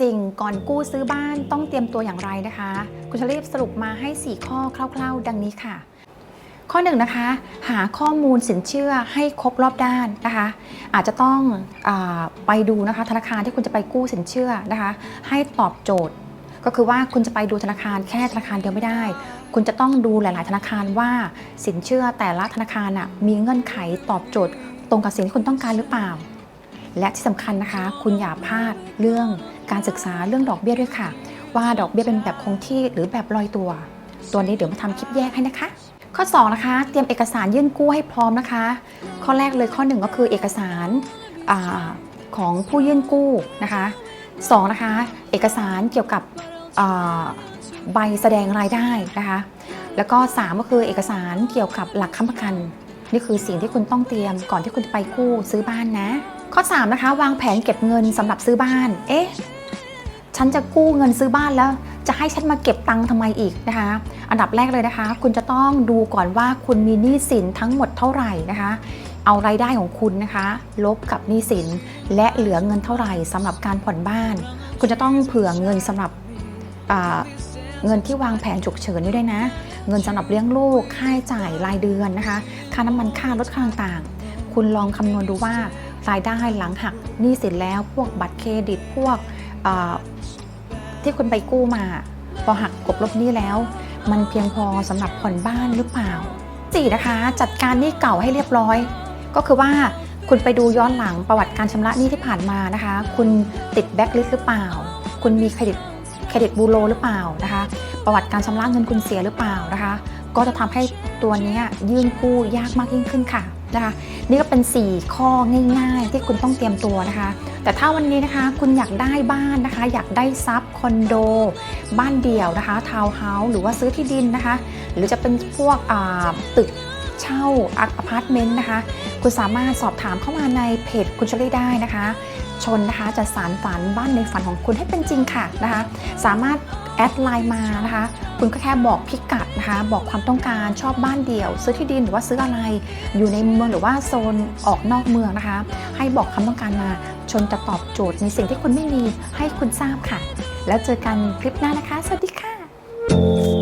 สิ่งก่อนกู้ซื้อบ้านต้องเตรียมตัวอย่างไรนะคะ คุณชลีฟสรุปมาให้ 4 ข้อคร่าว ๆ ดังนี้ค่ะ ข้อหนึ่งนะคะ หาข้อมูลสินเชื่อให้ครบรอบด้านนะคะ อาจจะต้องอไปดูนะคะธนาคารที่คุณจะไปกู้สินเชื่อนะคะ ให้ตอบโจทย์ ก็คือว่าคุณจะไปดูธนาคารแค่ธนาคารเดียวไม่ได้ คุณจะต้องดูหลาย ๆ ธนาคารว่าสินเชื่อแต่ละธนาคารมีเงื่อนไขตอบโจทย์ ตรงกับสิ่งที่คุณต้องการหรือเปล่า และที่สำคัญนะคะ คุณอย่าพลาดเรื่องการศึกษาเรื่องดอกเบี้ยด้วยค่ะ ว่าดอกเบี้ยเป็นแบบคงที่หรือแบบลอยตัว ตัวนี้เดี๋ยวมาทำคลิปแยกให้นะคะ ข้อ 2 นะคะ เตรียมเอกสารยื่นกู้ให้พร้อมนะคะ ข้อแรกเลยข้อ 1 ก็คือเอกสารอของผู้ยื่นกู้นะคะ 2 นะคะ เอกสารเกี่ยวกับใบแสดงรายได้นะคะ แล้วก็ 3 ก็คือเอกสารเกี่ยวกับหลักค้ำประกัน นี่คือสิ่งที่คุณต้องเตรียมก่อนที่คุณจะไปกู้ซื้อบ้านนะ ข้อ 3 นะคะ วางแผนเก็บเงินสำหรับซื้อบ้าน เอ๊ะ ฉันจะกู้เงินซื้อบ้านแล้ว จะให้ฉันมาเก็บตังค์ทำไมอีกนะคะ อันดับแรกเลยนะคะ คุณจะต้องดูก่อนว่าคุณมีหนี้สินทั้งหมดเท่าไหร่นะคะ เอารายได้ของคุณนะคะ ลบกับหนี้สิน และเหลือเงินเท่าไหร่สำหรับการผ่อนบ้าน คุณจะต้องเผื่อเงินสำหรับเงินที่วางแผนฉุกเฉินด้วยนะ เงินสำหรับเลี้ยงลูก ค่าใช้จ่ายรายเดือนนะคะ ค่าน้ำมันค่ารถค่าต่างๆ คุณลองคำนวณดูว่า รายได้หลังหักหนี้สินแล้วพวกบัตรเครดิตพวกที่คุณไปกู้มา พอหักกบลบหนี้แล้ว มันเพียงพอสำหรับผ่อนบ้านหรือเปล่าสี่นะคะ จัดการหนี้เก่าให้เรียบร้อย ก็คือว่าคุณไปดูย้อนหลังประวัติการชำระหนี้ที่ผ่านมานะคะ คุณติดแบ็คลิสหรือเปล่า คุณมีเครดิตเครดิตบูโรหรือเปล่านะคะ ประวัติการชำระเงินคุณเสียหรือเปล่านะคะ ก็จะทำให้ตัวนี้ยื่นกู้ยากมากยิ่งขึ้นค่ะ นะคะนี่ก็เป็น 4 ข้อง่ายๆ ที่คุณต้องเตรียมตัวนะคะ แต่ถ้าวันนี้นะคะคุณอยากได้บ้านนะคะ อยากได้ทรัพย์คอนโด บ้านเดี่ยวนะคะทาวน์เฮาส์หรือว่าซื้อที่ดินนะคะ หรือจะเป็นพวกตึก เช่าอพาร์ตเมนต์นะคะ คุณสามารถสอบถามเข้ามาในเพจคุณชอรี่ได้นะคะ ชนนะคะจะสารฝันบ้านในฝันของคุณให้เป็นจริงค่ะนะคะ สามารถแอดไลน์มานะคะ คุณก็แค่บอกพิกัดนะคะ บอกความต้องการชอบบ้านเดี่ยว ซื้อที่ดินหรือว่าซื้ออะไร อยู่ในเมืองหรือว่าโซนออกนอกเมืองนะคะ ให้บอกคำต้องการมา ชนจะตอบโจทย์ในสิ่งที่คุณไม่มีให้คุณทราบค่ะ แล้วเจอกันคลิปหน้านะคะ สวัสดีค่ะ